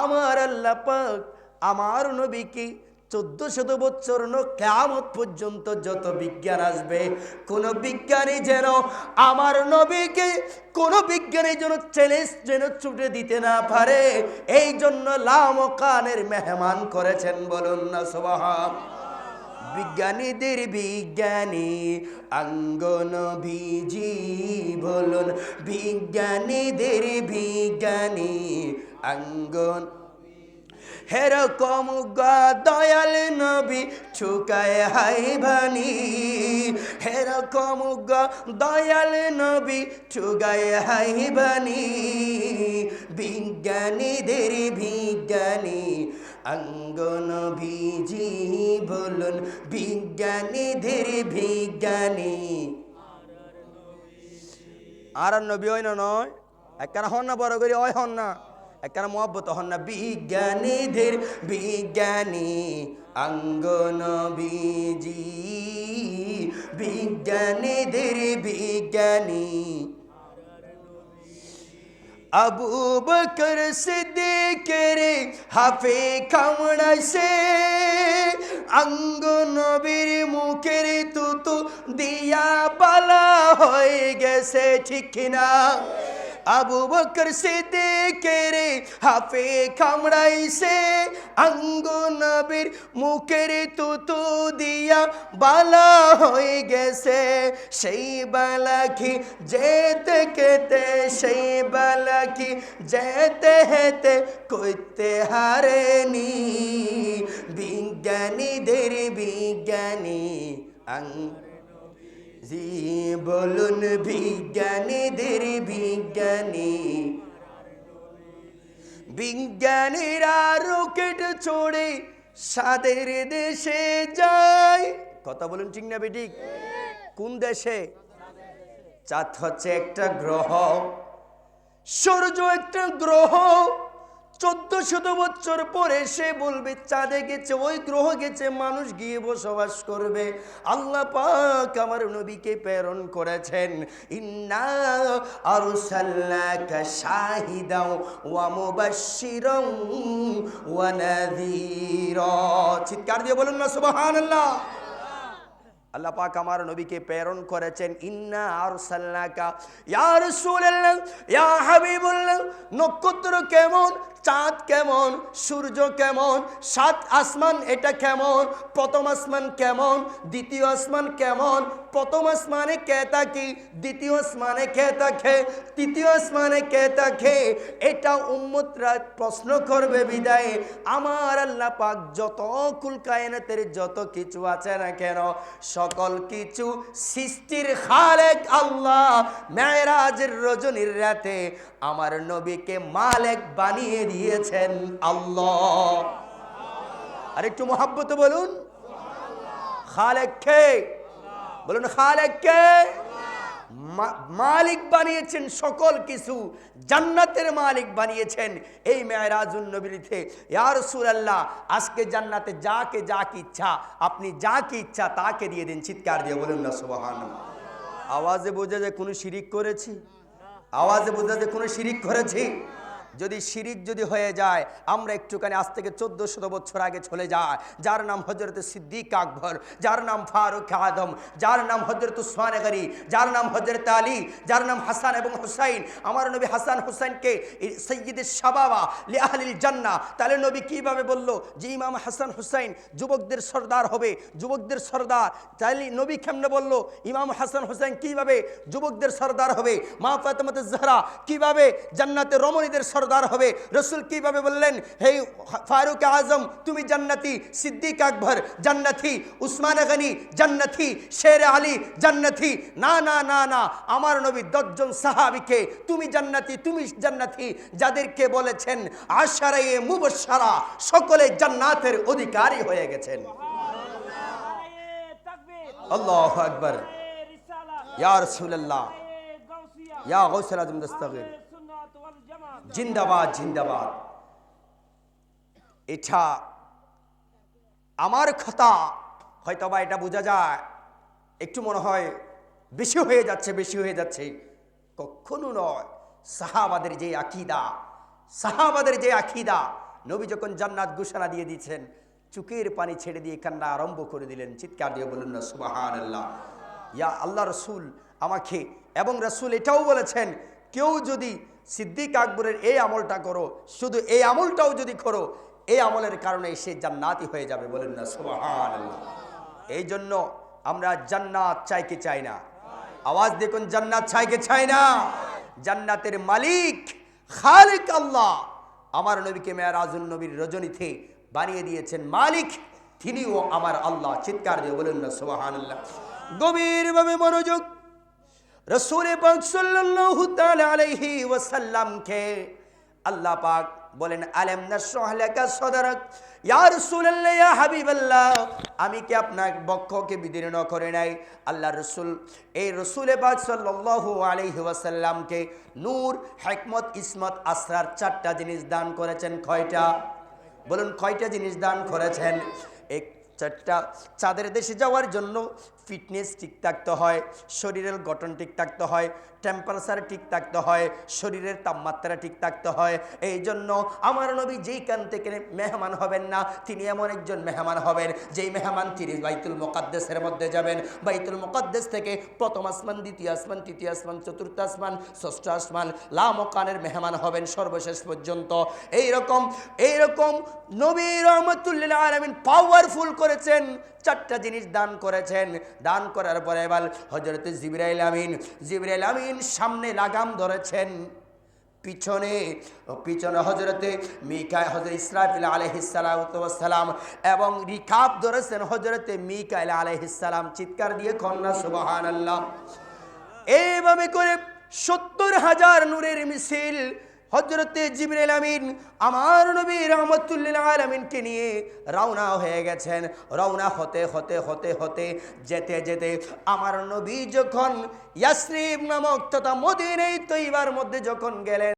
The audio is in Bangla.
আমার আল্লাহ পাক আমার নবীকে চোদ্দ শত বছর কেমত পর্যন্ত যত বিজ্ঞান আসবে, কোন বিজ্ঞানী যেন আমার নবীকে, কোন বিজ্ঞানী যেন চ্যালেঞ্জ যেন ছুটে দিতে না পারে এই জন্য লাম কানের মেহমান করেছেন বলুন না সবাহান। বিজ্ঞানীদের বিজ্ঞানী, আঙ্গন ভিজি বলুন, বিজ্ঞানীদের বিজ্ঞানী আঙ্গন। হেরকম দয়াল নবী ছুকায় হাই ভানি হেরকম দয়াল নবী ছুকায় হাই ভানি বিজ্ঞানীদের বিজ্ঞানী অঙ্গন ভিজি বলুন, বিজ্ঞানীদের বিজ্ঞানী। আর নবী হয় না নয় একখানা হন না, বড় করি ওই হন না। একখানা মহব্বত হন না বিজ্ঞানীদের, বিজ্ঞানী অঙ্গন বিজি বিজ্ঞানীদের বিজ্ঞানী। আবু বকর সিদ্দিকের হাফে কামড়া সে অঙ্গ নবীর মুখের তুতু দিয়া পালা হয়ে গেছে, ঠিক কিনা? আবু বকর সিদ্দিকের হাফে কামড়াইছে অঙ্গ নবীর মুখের তুতু দিয়া বালা হয়ে গেছে। সেই বালা কি যেতে কেতে, সেই বালা কি যেতে হেতে করতে হারেনি। বিজ্ঞানীদের বিজ্ঞানী আং জি বলুন বিজ্ঞানীদের বিজ্ঞানী। বিজ্ঞানীরা রকেট চড়ে সাদের দেশে যায়। কথা বলুন ঠিক না বেটিক কোন দেশে? চাঁদ হচ্ছে একটা গ্রহ, সূর্য একটা গ্রহ চোদ্দ শত বছর পরে সে বলবে, চাঁদে গেছে, ওই গ্রহ গেছে, মানুষ গিয়ে বসবাস করবে। আল্লাহ পাক আমার নবীকে প্রেরণ করেছেন। ইন্না আরসালনাকা শাহিদাও ওয়া মুবাশশিরাও ওয়া নাযীরা। চিৎকার দিয়ে বলুন না, সুবহানাল্লাহ। আল্লাহ পাক আমার নবীকে প্রেরণ করেছেন। ইন্না আরসালনাকা, ইয়া রাসূলুল্লাহ, ইয়া হাবিবুল্লাহ, নক্ষত্র কেমন? চাঁদ কেমন, সূর্য কেমন, সাত আসমান এটা কেমন, প্রথম আসমান কেমন, দ্বিতীয় আসমান কেমন, প্রথম আসমানে কে থাকে দ্বিতীয় আসমানে কে থাকে তৃতীয় আসমানে কে থাকে এটা উম্মতরা প্রশ্ন করবে বিদায়। আমার আল্লাহ পাক যত কুল কায়নাতের যত কিছু আছে না কেন, সকল কিছু সৃষ্টির খালেক আল্লাহ, মেয়েরাজের রজনীর রাতে আমার নবীকে মালেক বানিয়ে দিয়েছেন আল্লাহ। আর একটু মোহাব্বত বলুন। খালেক কে? বলুন, খালেক কে? মালিক বানিয়েছেন সকল কিছু, জান্নাতের মালিক বানিয়েছেন। এই মেয়রাজুল নবীতে ইয়ার আল্লাহ আজকে জান্নাতে যাকে যা কি ইচ্ছা, আপনি যা কি ইচ্ছা তাকে দিয়ে দিন, চিৎকার দিয়ে বলুন না সুবহান আওয়াজে বোঝা যায় কোনো শিরিক করেছি? আওয়াজে বোঝা যায় কোনো শিরিক করেছি? যদি শিরিক যদি হয়ে যায়, আমরা একটুখানি আজ থেকে চোদ্দ শত বছর আগে চলে যায় যার নাম হজরত সিদ্দিক আকবর, যার নাম ফারুক আদম, যার নাম হজরত উসমান গরি যার নাম হজরত আলী, যার নাম হাসান এবং হুসাইন। আমার নবী হাসান হুসাইনকে সৈয়দের সাবাবা লি জান্না তাহলে নবী কীভাবে বলল যে ইমাম হাসান হুসাইন যুবকদের সর্দার হবে, যুবকদের সর্দার। তাহলে নবী কেমনে বলল? ইমাম হাসান হুসাইন কীভাবে যুবকদের সর্দার হবে? মা ফাতেমাত জাহরা কীভাবে জান্নাতে রমণীদের সর্দার হবে। রসুল কীভাবে বললেন হে ফারুক আজম তুমি জান্নাতি সিদ্দিক আকবর জান্নাতি উসমান গনি জান্নাতি শের আলী জান্নাতি না না না না আমার নবী দশজন সাহাবিকে তুমি জান্নাতি তুমি জান্নাতি যাদেরকে বলেছেন আশারায়ে মুবশারা সকলে জান্নাতের অধিকারী হয়ে গেছেন। আল্লাহু আকবার। ইয়া রাসূলুল্লাহ। ইয়া গাউসুল আজম দস্তগীর জিন্দাবাদ জিন্দাবাদ। এটা আমার কথা হয়তো বা এটা বোঝা যায়। একটু মনে হয় বেশি হয়ে যাচ্ছে, বেশি হয়ে যাচ্ছে। কখনো নয়, সাহাবাদের যে আকিদা, সাহাবাদের যে আকিদা। নবী যখন জান্নাত ঘোষণা দিয়ে দিচ্ছেন চুকের পানি ছেড়ে দিয়ে কান্না আরম্ভ করে দিলেন। চিৎকার দিয়ে বলুন না সুবাহান আল্লাহ ইয়া আল্লাহ রসুল আমাকে এবং রসুল এটাও বলেছেন, কেউ যদি সিদ্দিক আকবরের এই আমলটা করো, শুধু এই আমলটাও যদি করো, এই আমলের কারণে সে জান্নাতি হয়ে যাবে বলেন না আল্লাহ এই জন্য আমরা জান্নাত চাইকে চাই না? আওয়াজ দেখুন, জান্নাত চাইকে চাই না? জান্নাতের মালিক খালিক আল্লাহ। আমার নবীকে মেয়ারাজুল নবীর রজনীতে বানিয়ে দিয়েছেন মালিক, তিনিও আমার আল্লাহ, চিৎকার দিয়ে বলুন না আল্লাহ গভীরভাবে মনোযোগ পাক আলাইহি আল্লাহ পাক বলেন, আলেম সদরক? ইয়া হাবিবাল্লাহ, আমি কি আপনার বক্ষকে বিদীর্ণ করে নাই? আল্লাহ রসুল, এই রসুলে পাক নূর, হিকমত, ইসমত আসরার চারটা জিনিস দান করেছেন। কয়টা? বলুন, কয়টা জিনিস দান করেছেন? এক চারটা, চাঁদের দেশে যাওয়ার জন্য ফিটনেস ঠিক থাকতে হয়, শরীরের গঠন ঠিক থাকতে হয় টেম্পারেচার ঠিক থাকতে হয়, শরীরের তাপমাত্রা ঠিক থাকতে হয়। এই জন্য আমার নবী যেইখান থেকে মেহমান হবেন না, তিনি এমন একজন মেহমান হবেন, যেই মেহমান তিনি বাইতুল মোকাদ্দেসের মধ্যে যাবেন। বাইতুল মোকাদ্দেস থেকে প্রথম আসমান, দ্বিতীয় আসমান, তৃতীয় আসমান, চতুর্থ আসমান, ষষ্ঠ আসমান, লা মকানের মেহমান হবেন সর্বশেষ পর্যন্ত। এইরকম এইরকম নবী রহমতুল্লাহ আলমিন পাওয়ারফুল করেছেন, চারটা জিনিস দান করেছেন। দান করার পরে এবার হজরত জিবরাইল আমিন জিবরাইল আমিন সামনে লাগাম ধরেছেন। পিছনে পিছনে হজরতে মিকায় হজরত ইসরাফিল আলহিসালাম এবং রিকাব ধরেছেন হজরতে মিকাইল আলহিসাম চিৎকার দিয়ে কন্যা সুবাহান আল্লাহ এইভাবে করে সত্তর হাজার নূরের মিছিল হজরতে জিবরেল আমিন আমার নবী রহমতুল্লিল আলমিনকে নিয়ে রওনা হয়ে গেছেন। রওনা হতে হতে হতে হতে, যেতে যেতে আমার নবী যখন ইয়াসরিব নামক তথা মদিনেই তৈবার মধ্যে যখন গেলেন